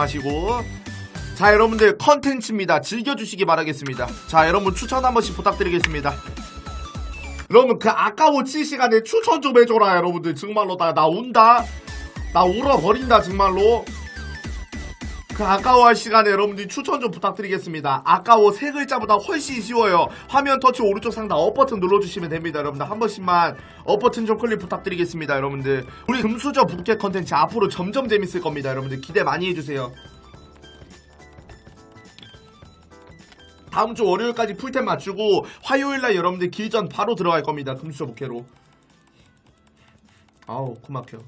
마시고. 자 여러분들 컨텐츠입니다. 즐겨주시기 바라겠습니다. 자 여러분 추천 한 번씩 부탁드리겠습니다. 여러분 그 아까워 칠 시간에 추천 좀 해줘라 여러분들. 정말로 나, 나 운다. 나 울어버린다 정말로 그 아까워할 시간에 여러분들이 추천 좀 부탁드리겠습니다 아까워 세 글자보다 훨씬 쉬워요 화면 터치 오른쪽 상단 업 버튼 눌러주시면 됩니다 여러분들 한 번씩만 업 버튼 좀 클릭 부탁드리겠습니다 여러분들 우리 금수저 부캐 컨텐츠 앞으로 점점 재밌을 겁니다 여러분들 기대 많이 해주세요 다음 주 월요일까지 풀템 맞추고 화요일 날 여러분들 길전 바로 들어갈 겁니다. 금수저 부캐로. 아우 고막혀.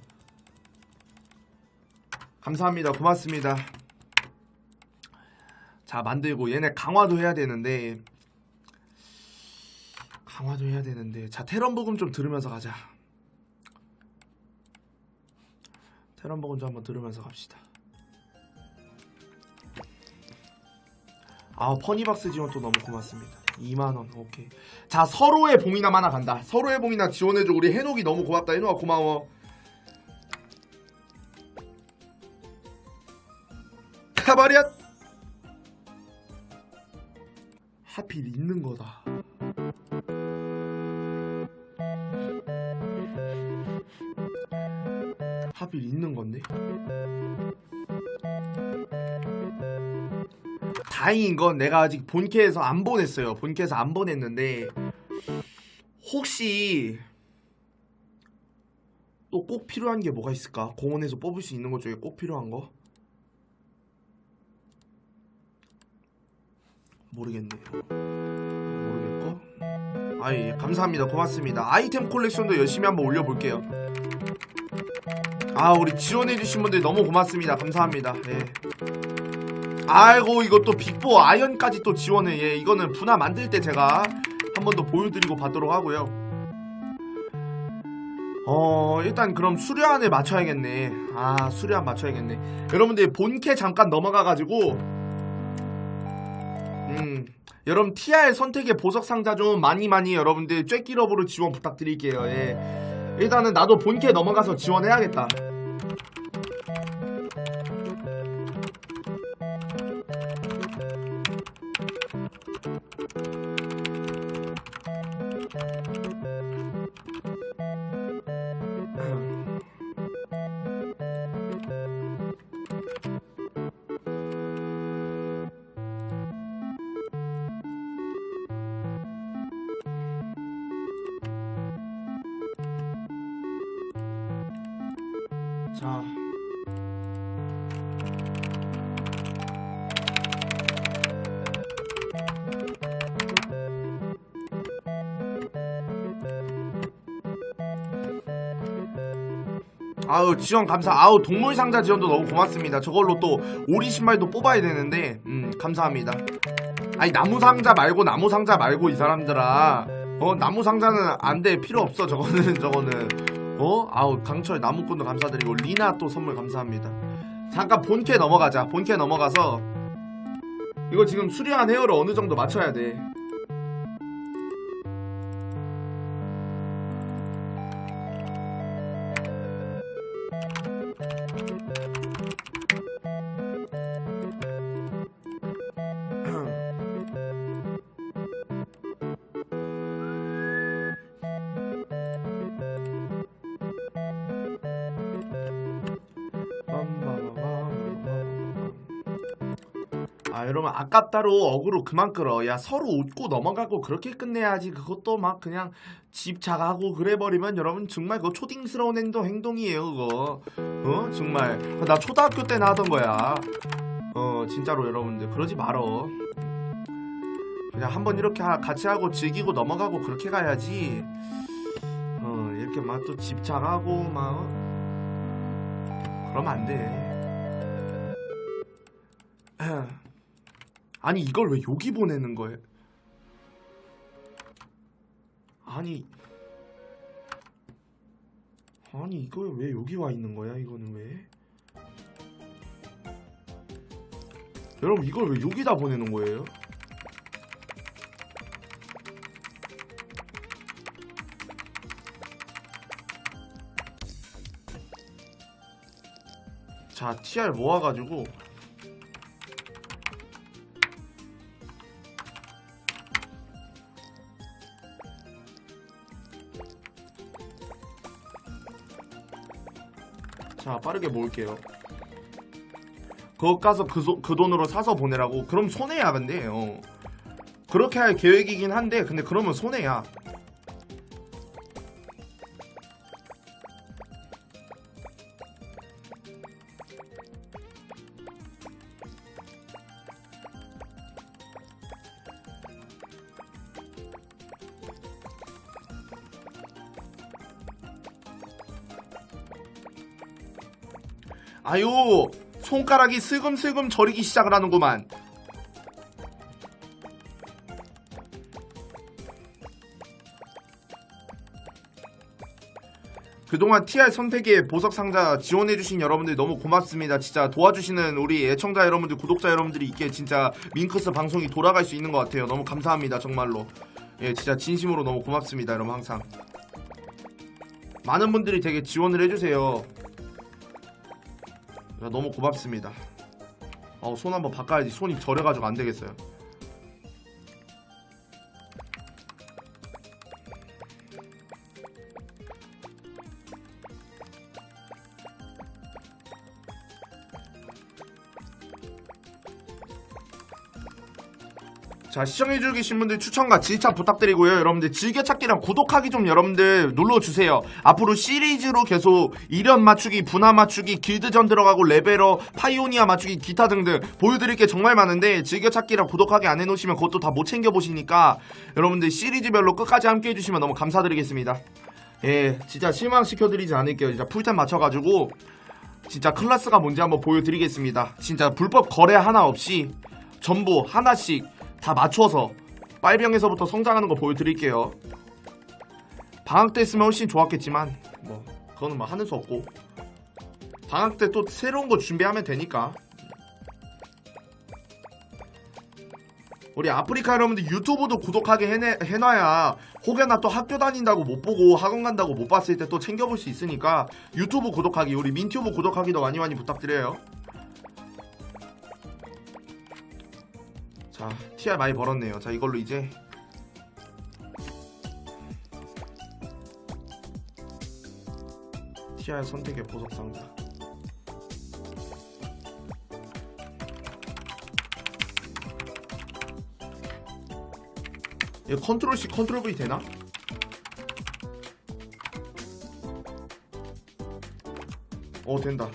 감사합니다. 고맙습니다. 자 만들고 얘네 강화도 해야 되는데. 강화도 해야 되는데. 자 테런 부금 좀 들으면서 가자. 테런 부금 좀 한번 들으면서 갑시다. 아 퍼니박스 지원 또 너무 고맙습니다. 2만원 오케이. 자 서로의 봉인함 하나 간다. 서로의 봉인함 지원해줘. 우리 해녹이 너무 고맙다. 해녹아 고마워. 가버렸 하필 있는 거다 하필 있는 건데 다행인 건 내가 아직 본캐에서 안 보냈어요. 본캐에서 안 보냈는데 혹시 또 꼭 필요한 게 뭐가 있을까? 공원에서 뽑을 수 있는 것 중에 꼭 필요한 거? 모르겠네요. 모르겠고. 아예 예, 감사합니다. 고맙습니다. 아이템 콜렉션도 열심히 한번 올려볼게요. 아 우리 지원해주신 분들 너무 고맙습니다. 감사합니다. 예. 아이고 이것도 빅보 아이언까지 또 지원해 예 이거는 분화 만들 때 제가 한 번 더 보여드리고 받도록 하고요 어 일단 그럼 수료안을 맞춰야겠네 아 수료안 맞춰야겠네 여러분들 본캐 잠깐 넘어가가지고 음. 여러분 TR 선택의 보석 상자 좀 많이 많이 여러분들 쬐끼러브로 지원 부탁드릴게요. 예. 일단은 나도 본캐 넘어가서 지원해야겠다 아우 지원 감사. 아우 동물 상자 지원도 너무 고맙습니다. 저걸로 또 오리 신발도 뽑아야 되는데 음 감사합니다. 아니 나무 상자 말고 나무 상자 말고 이 사람들아. 어 나무 상자는 안 돼 필요 없어 저거는 저거는. 어? 아우 강철 나무꾼도 감사드리고 리나 또 선물 감사합니다. 잠깐 본캐 넘어가자. 본캐 넘어가서 이거 지금 수리한 헤어를 어느 정도 맞춰야 돼 아 여러분 아깝다로 어그로 그만 끌어. 야 서로 웃고 넘어가고 그렇게 끝내야지. 그것도 막 그냥 집착하고 그래버리면 여러분 정말 그거 초딩스러운 행동 행동이에요 그거. 어? 정말. 나 초등학교 때나 하던 거야. 어 진짜로 여러분들 그러지 말어. 그냥 한번 이렇게 하- 같이 하고 즐기고 넘어가고 그렇게 가야지. 어 이렇게 막 또 집착하고 막 어? 그러면 안돼 아니 이걸 왜 여기 보내는 거예요? 아니 아니 이걸 왜 여기 와 있는 거야? 이거는 왜? 여러분 이걸 왜 여기다 보내는 거예요? 자 TR 모아가지고 빠르게 모을게요. 그것 가서 그, 소- 그 돈으로 사서 보내라고. 그럼 손해야 근데. 어. 그렇게 할 계획이긴 한데 근데 그러면 손해야 아유 손가락이 슬금슬금 저리기 시작을 하는구만 그동안 TR 선택에 보석 상자 지원해주신 여러분들 너무 고맙습니다. 진짜 도와주시는 우리 애청자 여러분들, 구독자 여러분들이 있기에 진짜 밍크스 방송이 돌아갈 수 있는 것 같아요. 너무 감사합니다. 정말로. 예, 진짜 진심으로 너무 고맙습니다. 여러분 항상. 많은 분들이 되게 지원을 해주세요. 야, 너무 고맙습니다. 어, 손 한번 바꿔야지. 손이 저려가지고 안 되겠어요. 자 시청해주고 계신 분들 추천과 질차 부탁드리고요. 여러분들 즐겨찾기랑 구독하기 좀 여러분들 눌러주세요. 앞으로 시리즈로 계속 이련 맞추기 분화 맞추기 길드전 들어가고 레벨업 파이오니아 맞추기 기타 등등 보여드릴 게 정말 많은데 즐겨찾기랑 구독하기 안 해놓으시면 그것도 다 못 챙겨보시니까 여러분들 시리즈별로 끝까지 함께 해주시면 너무 감사드리겠습니다. 예 진짜 실망시켜드리지 않을게요. 진짜 풀템 맞춰가지고 진짜 클라스가 뭔지 한번 보여드리겠습니다. 진짜 불법 거래 하나 없이 전부 하나씩 다 맞춰서 빨병에서부터 성장하는 거 보여드릴게요. 방학 때 했으면 훨씬 좋았겠지만 뭐 그거는 뭐 하는 수 없고. 방학 때 또 새로운 거 준비하면 되니까. 우리 아프리카 여러분들 유튜브도 구독하게 해내, 해놔야 혹여나 또 학교 다닌다고 못 보고 학원 간다고 못 봤을 때 또 챙겨볼 수 있으니까 유튜브 구독하기 우리 민튜브 구독하기도 많이 많이 부탁드려요 TR 많이 벌었네요. 자, 이걸로 이제 TR 선택의 보석 상자. 이거 컨트롤 C, 컨트롤 V 되나? 어, 된다.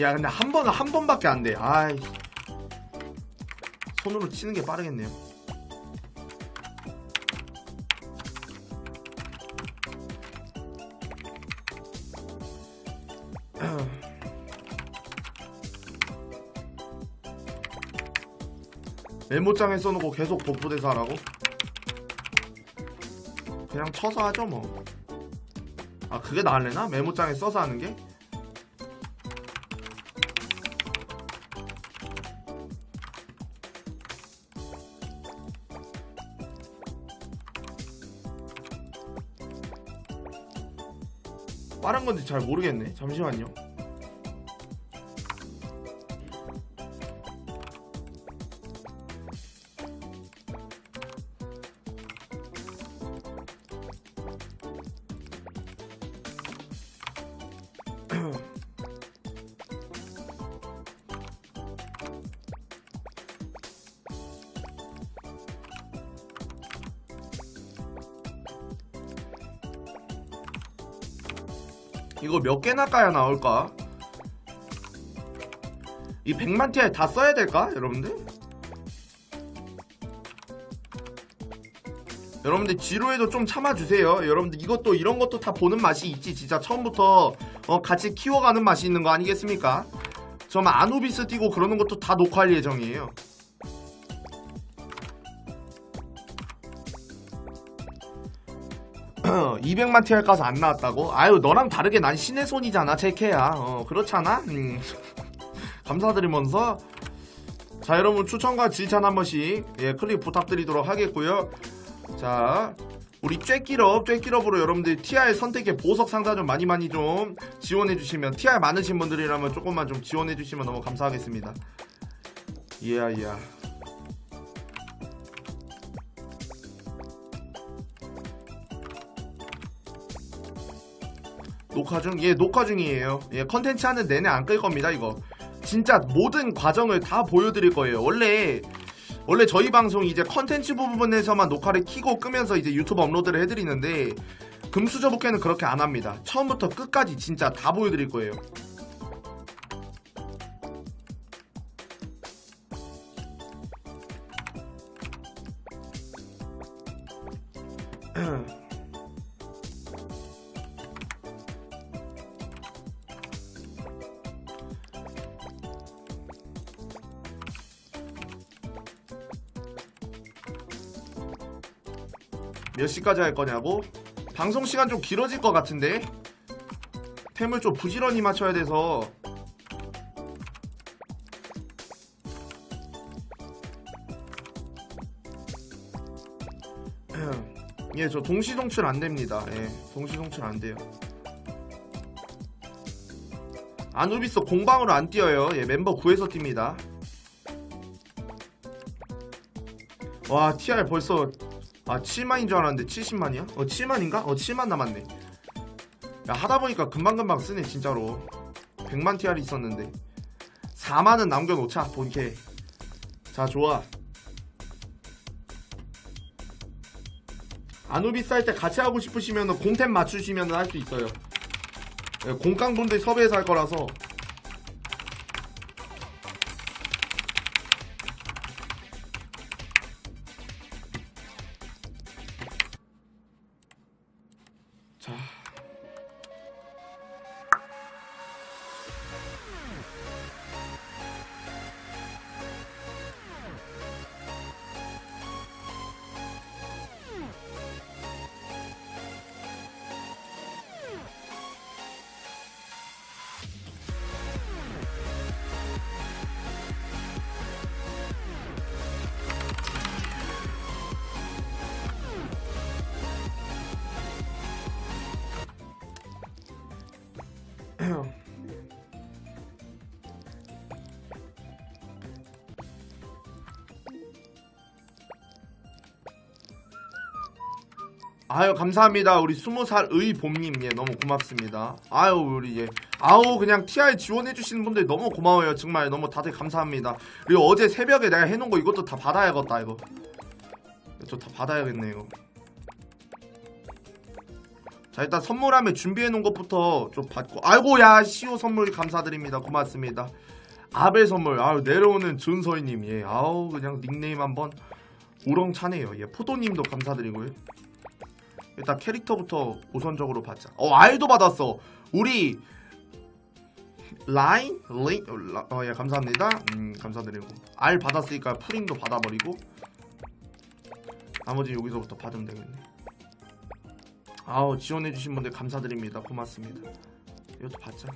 야 근데 한 번은 한 번밖에 안 돼. 아이 손으로 치는 게 빠르겠네요. 메모장에 써놓고 계속 복부대사 하라고? 그냥 쳐서 하죠 뭐. 아 그게 나을래나? 메모장에 써서 하는 게? 건지 잘 모르겠네. 잠시만요. 이거 몇 개나 까야 나올까? 이 100만 TI 다 써야 될까? 여러분들? 여러분들 지루해도 좀 참아주세요. 여러분들 이것도 이런 것도 다 보는 맛이 있지. 진짜 처음부터 어, 같이 키워가는 맛이 있는 거 아니겠습니까? 정말 아누비스 뛰고 그러는 것도 다 녹화할 예정이에요. 200만 TR 가서 안 나왔다고? 아유 너랑 다르게 난 신의 손이잖아 제케야. 어 그렇잖아? 음. 감사드리면서. 자 여러분 추천과 질찬 한 번씩 예 클릭 부탁드리도록 하겠고요. 자 우리 쬐끼럽 쬐끼럽으로 여러분들 TR 선택의 보석 상자 좀 많이 많이 좀 지원해 주시면 TR 많으신 분들이라면 조금만 좀 지원해 주시면 너무 감사하겠습니다. 이야 이야 녹화 중? 예, 녹화 중이에요. 예, 컨텐츠 하는 내내 안 끌 겁니다, 이거. 진짜 모든 과정을 다 보여드릴 거예요. 원래, 원래 저희 방송 이제 컨텐츠 부분에서만 녹화를 키고 끄면서 이제 유튜브 업로드를 해드리는데, 금수저복회는 그렇게 안 합니다. 처음부터 끝까지 진짜 다 보여드릴 거예요. 시까지 할 거냐고? 방송 시간 좀 길어질 것 같은데? 템을 좀 부지런히 맞춰야 돼서 예, 저 동시 송출 안 됩니다. 예, 동시 송출 안 돼요. 아누비스 공방으로 안 뛰어요. 예, 멤버 구해서 뜁니다. 와, TR 벌써 아 7만인 줄 알았는데 70만이야? 어 7만인가? 어 7만 남았네. 야 하다보니까 금방금방 쓰네 진짜로. 100만 TR 있었는데. 4만은 남겨놓자 본캐. 자 좋아. 아누비스 할 때 같이 하고 싶으시면 공템 맞추시면 할 수 있어요. 예, 공깡분들 섭외해서 할 거라서 아유 감사합니다. 우리 스무 살의 봄님. 예 너무 고맙습니다. 아유 우리 예. 아우 그냥 TI 지원해 주시는 분들 너무 고마워요. 정말 너무 다들 감사합니다. 그리고 어제 새벽에 내가 해놓은 거 이것도 다 받아야겠다 이거. 저 다 받아야겠네 이거. 자 일단 선물함에 준비해 놓은 것부터 좀 받고. 아이고 야 시오 선물 감사드립니다. 고맙습니다. 아벨 선물. 아유 내려오는 준서희님. 예 아우 그냥 닉네임 한번 우렁차네요. 예 포도님도 감사드리고요 일단 캐릭터부터 우선적으로 받자. 어 알도 받았어. 우리 라인 레인 어예 감사합니다. 음 감사드리고 알 받았으니까 프링도 받아버리고 나머지 여기서부터 받으면 되겠네. 아우 지원해주신 분들 감사드립니다. 고맙습니다. 이것도 받자.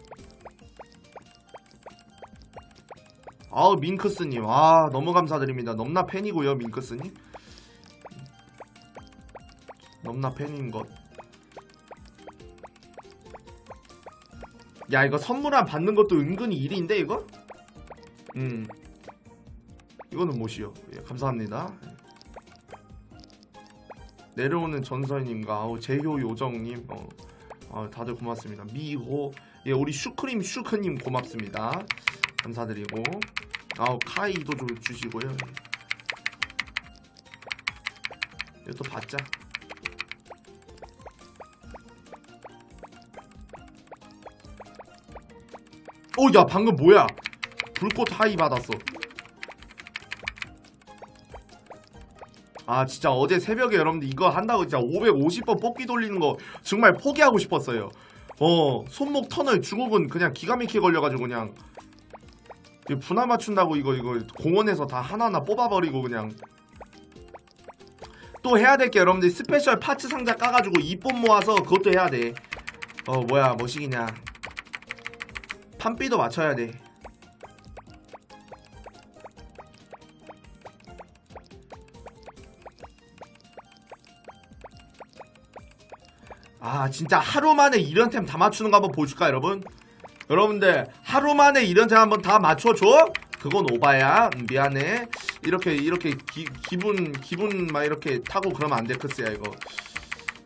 아우 민크스님 아 너무 감사드립니다. 넘나 팬이고요 민크스님. 넘나 팬인 것. 야 이거 선물함 받는 것도 은근히 일인데 이거? 음. 이거는 못이요. 예, 감사합니다. 내려오는 전설님과 아우 제효 요정님, 어, 어, 다들 고맙습니다. 미호, 예 우리 슈크림 슈크님 고맙습니다. 감사드리고, 아우 카이도 좀 주시고요. 예. 이것도 받자. 오, 야, 방금 뭐야? 불꽃 하이 받았어. 아, 진짜 어제 새벽에 여러분들 이거 한다고 진짜 550번 뽑기 돌리는 거 정말 포기하고 싶었어요. 어, 손목 터널 중국은 그냥 기가 막히게 걸려가지고 그냥 분할 맞춘다고 이거 이거 공원에서 다 하나하나 뽑아버리고 그냥 또 해야 될 게 여러분들 스페셜 파츠 상자 까가지고 2본 모아서 그것도 해야 돼. 어, 뭐야, 뭐시기냐. 판비도 맞춰야 돼. 아 진짜 하루 만에 이런 템 다 맞추는 거 한번 보여줄까 여러분? 여러분들 하루 만에 이런 템 한번 다 맞춰줘? 그건 오바야 음, 미안해 이렇게 이렇게 기, 기분 기분 막 이렇게 타고 그러면 안 돼 크스야 이거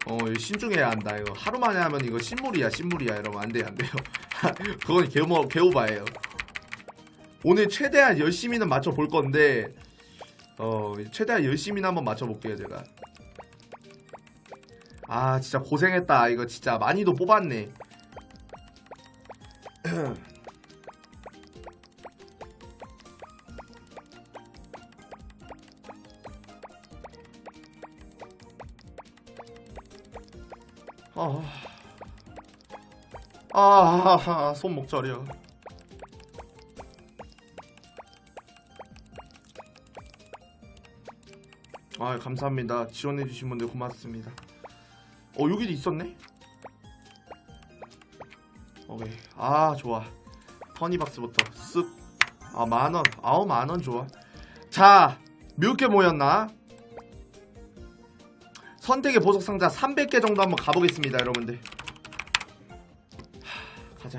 어 신중해야 한다. 이거 하루 만에 하면 이거 신물이야 신물이야. 여러분 안돼요 안돼요. 그건 개모 개오바예요. 오늘 최대한 열심히는 맞춰 볼 건데 어 최대한 열심히는 한번 맞춰 볼게요 제가. 아 진짜 고생했다. 이거 진짜 많이도 뽑았네 아, 손목 저려. 아, 감사합니다. 지원해주신 분들 고맙습니다. 어, 여기도 있었네? 오케이. 아, 좋아. 터니박스부터 쓱. 아, 만원. 아우, 만원 좋아. 자, 몇 개 모였나? 선택의 보석 상자 300개 정도 한번 가보겠습니다, 여러분들.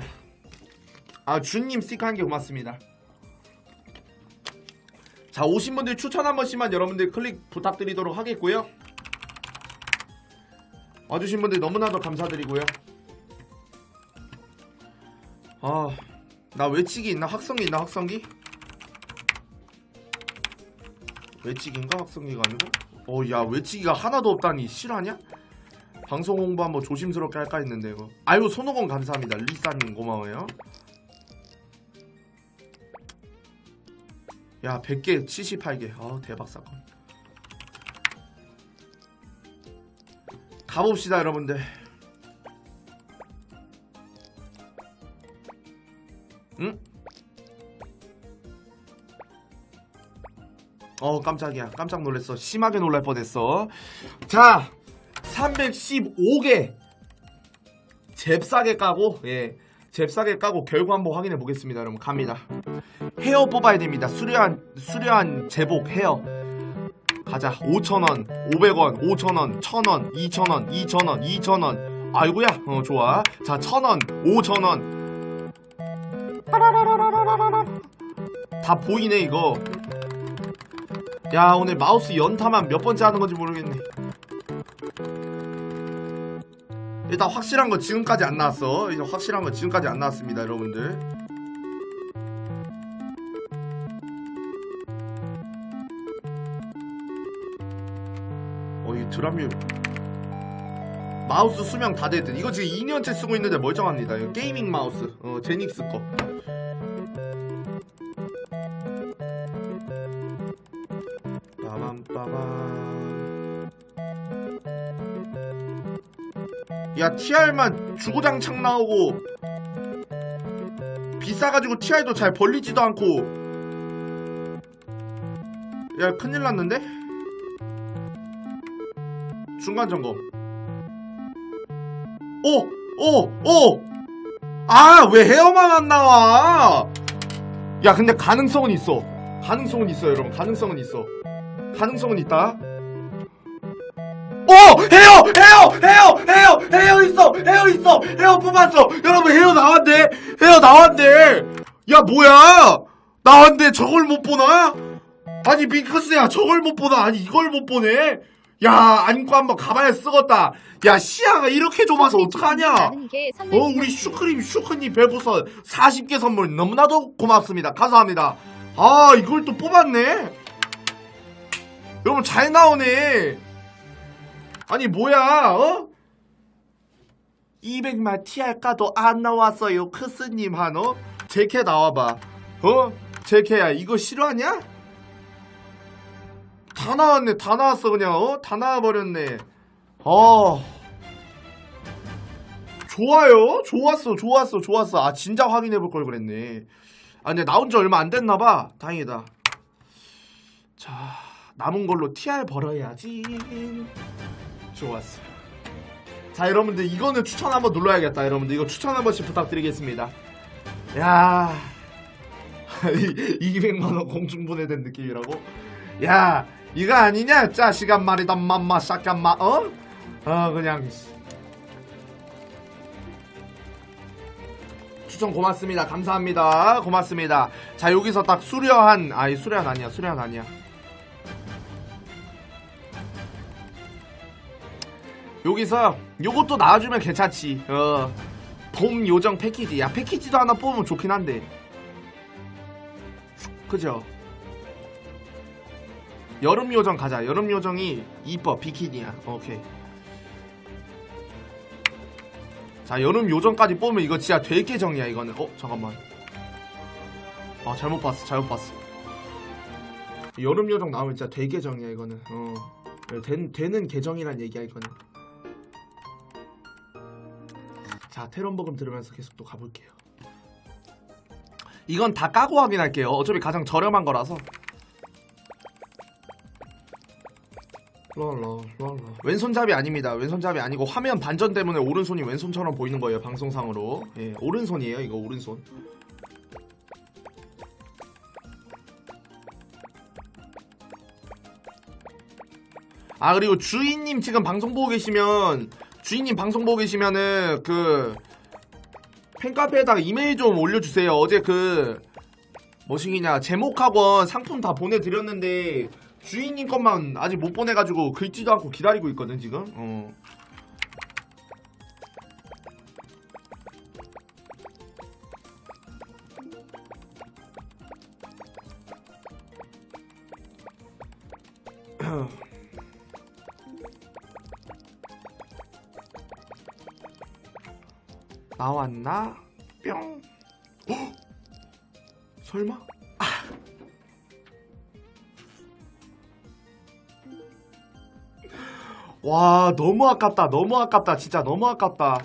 하, 가자. 아, 준님 스티커 한 개 고맙습니다. 자, 오신 분들 추천 한 번씩만 여러분들 클릭 부탁드리도록 하겠고요. 와주신 분들 너무나도 감사드리고요. 아, 나 외치기 있나? 확성기 있나? 확성기? 외치기인가? 확성기가 아니고? 어, 야, 외치기가 하나도 없다니 실화냐? 방송 홍보 한번 조심스럽게 할까 했는데 이거. 아유, 손오공 감사합니다. 리사님 고마워요. 야, 100개, 78개. 아, 대박 사건. 가봅시다, 여러분들. 응? 어 깜짝이야 깜짝 놀랐어 심하게 놀랄 뻔했어 자 315개 잽싸게 까고 예 잽싸게 까고 결과 한번 확인해 보겠습니다. 여러분 갑니다. 헤어 뽑아야 됩니다. 수려한 수려한 제복 헤어. 가자. 5천원 500원 5천원 1000원 2000원 2000원 2000원. 아이고야. 어 좋아. 자 1000원 5000원. 다 보이네 이거. 야 오늘 마우스 연타만 몇 번째 하는 건지 모르겠네 일단 확실한 거 지금까지 안 나왔어. 이제 확실한 거 지금까지 안 나왔습니다 여러분들. 어이 드라뮤 마우스 수명 다 됐든 이거 지금 2년째 쓰고 있는데 멀쩡합니다. 이거 게이밍 마우스. 어 제닉스 거 야 TR만 주구장창 나오고 비싸가지고 TR도 잘 벌리지도 않고 야 큰일 났는데? 중간 점검 오! 오! 오! 아 왜 헤어만 안 나와 야 근데 가능성은 있어 가능성은 있어 여러분 가능성은 있어 가능성은 있다. 오! 헤어! 헤어! 헤어! 헤어! 헤어 있어! 헤어 있어! 헤어 뽑았어! 여러분 헤어 나왔네! 헤어 나왔네! 야 뭐야! 나왔네! 저걸 못 보나? 아니 밍크스야 저걸 못 보나? 아니 이걸 못 보네? 야 안고 한번 가봐야 쓰겄다. 야 시야가 이렇게 좁아서 어떡하냐? 어 우리 슈크림 슈크님 별풍선 40개 선물 너무나도 고맙습니다. 감사합니다. 아 이걸 또 뽑았네. 여러분 잘 나오네. 아니 뭐야? 어? 200만 TR 까도 안 나왔어요. 크스님 한 어? 제캐 나와봐. 어? 제캐야 이거 싫어하냐? 다 나왔네. 다 나왔어 그냥. 어? 다 나와버렸네. 어. 좋아요. 좋았어. 좋았어. 좋았어. 아 진짜 확인해볼 걸 그랬네. 아 근데 나온 지 얼마 안 됐나봐. 다행이다. 자. 남은 걸로 TR 벌어야지. 좋았어. 자, 여러분들 이거는 추천 한번 눌러야겠다. 여러분들 이거 추천 한 번씩 부탁드리겠습니다. 야, 200만 원 공중분해된 느낌이라고? 야, 이거 아니냐? 짜시간 말이다 맘마 샷간마 어? 어 그냥 추천 고맙습니다. 감사합니다. 고맙습니다. 자 여기서 딱 수려한 아니 수려한 아니야 수려한 아니야. 여기서 요것도 나와주면 괜찮지. 어 봄 요정 패키지. 야 패키지도 하나 뽑으면 좋긴 한데. 그죠? 여름 요정 가자. 여름 요정이 이뻐. 비키니야. 오케이. 자 여름 요정까지 뽑으면 이거 진짜 될 계정이야 이거는. 어 잠깐만. 아 잘못 봤어. 잘못 봤어. 여름 요정 나오면 진짜 될 계정이야 이거는. 어. 된, 되는 계정이란 얘기야 이거는 자 테론 버금 들으면서 계속 또 가볼게요. 이건 다 까고 확인할게요. 어차피 가장 저렴한 거라서. 랄라 랄라. 왼손잡이 아닙니다. 왼손잡이 아니고 화면 반전 때문에 오른손이 왼손처럼 보이는 거예요 방송상으로. 예 오른손이에요 이거 오른손. 아 그리고 주인님 지금 방송 보고 계시면 주인님 방송 보고 계시면은 그 팬카페에다가 이메일 좀 올려주세요 어제 그 뭐시기냐 제목학원 상품 다 보내드렸는데 주인님 것만 아직 못 보내가지고 긁지도 않고 기다리고 있거든 지금 어. 나왔나? 뿅. 헉! 설마? 와 너무 아깝다 너무 아깝다 진짜 너무 아깝다.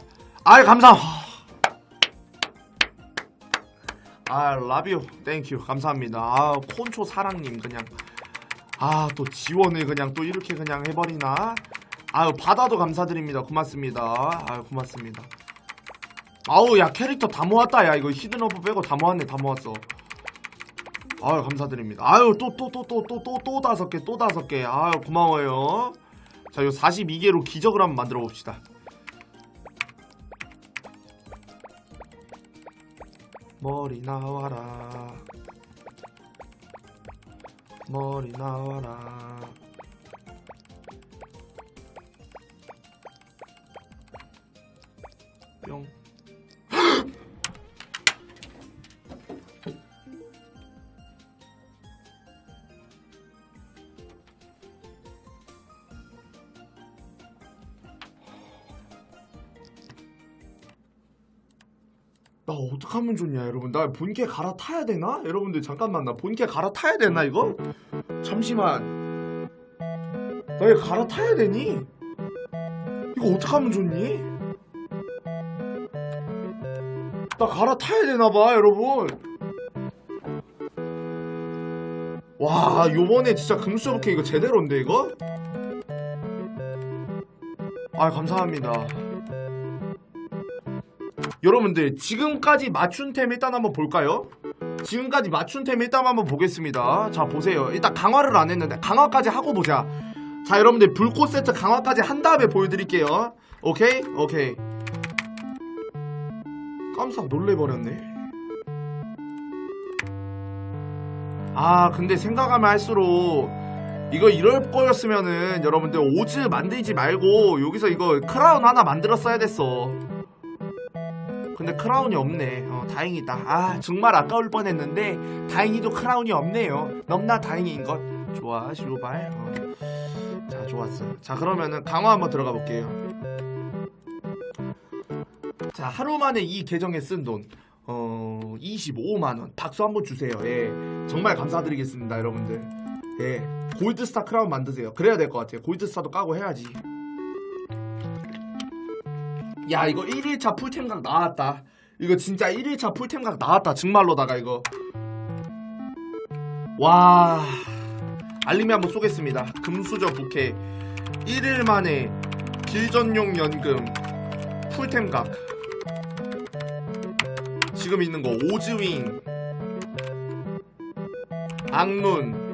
아이 감사. 아 라비오 땡큐 감사합니다. 아 콘초 사랑님 그냥. 아 또 지원을 그냥 또 이렇게 그냥 해버리나? 아유 받아도 감사드립니다. 고맙습니다. 아유 고맙습니다 아우 야 캐릭터 다 모았다 야 이거 히든오프 빼고 다 모았네 다 모았어 아유 감사드립니다 아유 또 또 또 또 또 또 또 다섯 개 또 다섯 개 아유 고마워요 자, 요 42개로 기적을 한번 만들어 봅시다. 머리 나와라. 머리 나와라. 나 어떡하면 좋냐 여러분 나 본캐 갈아타야 되나? 여러분들 잠깐만 나 본캐 갈아타야 되나 이거? 잠시만 나 이거 갈아타야 되니? 이거 어떡하면 좋니? 나 갈아타야 되나봐 여러분 와 요번에 진짜 금수저렇게 이거 제대로인데 이거? 아 감사합니다 여러분들 지금까지 맞춘 템 일단 한번 볼까요? 지금까지 맞춘 템 일단 한번 보겠습니다. 자 보세요. 일단 강화를 안 했는데 강화까지 하고 보자. 자 여러분들 불꽃 세트 강화까지 한 다음에 보여드릴게요. 오케이? 오케이. 깜짝 놀래버렸네. 아 근데 생각하면 할수록 이거 이럴 거였으면은 여러분들 오즈 만들지 말고 여기서 이거 크라운 하나 만들었어야 됐어 근데 크라운이 없네. 어, 다행이다. 아, 정말 아까울 뻔했는데 다행히도 크라운이 없네요. 넘나 다행인 것. 좋아, 시로발. 어. 자, 좋았어. 자, 그러면은 강화 한번 들어가 볼게요. 자, 하루 만에 이 계정에 쓴 돈. 어, 25만 원. 박수 한번 주세요. 예. 정말 감사드리겠습니다, 여러분들. 예. 골드스타 크라운 만드세요. 그래야 될 것 같아요. 골드스타도 까고 해야지. 야 이거 1일차 풀템각 나왔다. 이거 진짜 1일차 풀템각 나왔다. 정말로다가 이거. 와. 알림이 한번 쏘겠습니다. 금수저 부캐. 1일 만에 길전용 연금 풀템각. 지금 있는 거 오즈윙. 악룬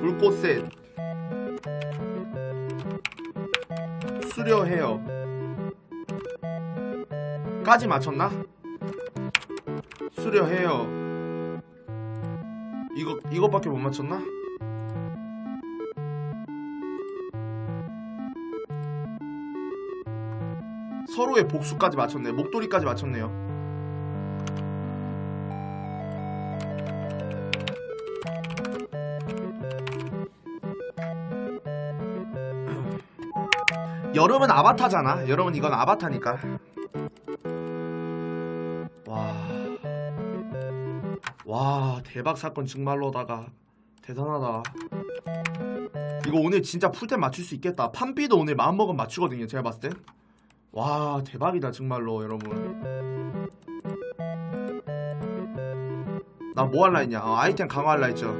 불꽃셋 수려해요 까지 맞췄나? 수려 해요 이거 이것밖에 못 맞췄나? 서로의 복수까지 맞췄네 목도리까지 맞췄네요 여름은 아바타잖아. 여러분 이건 아바타니까. 와... 와 대박 사건 정말로다가. 대단하다. 이거 오늘 진짜 풀템 맞출 수 있겠다. 판비도 오늘 마음먹으면 맞추거든요 제가 봤을 땐 와 대박이다 정말로 여러분. 나 뭐 할라 했냐? 어, 아이템 강화할라 했죠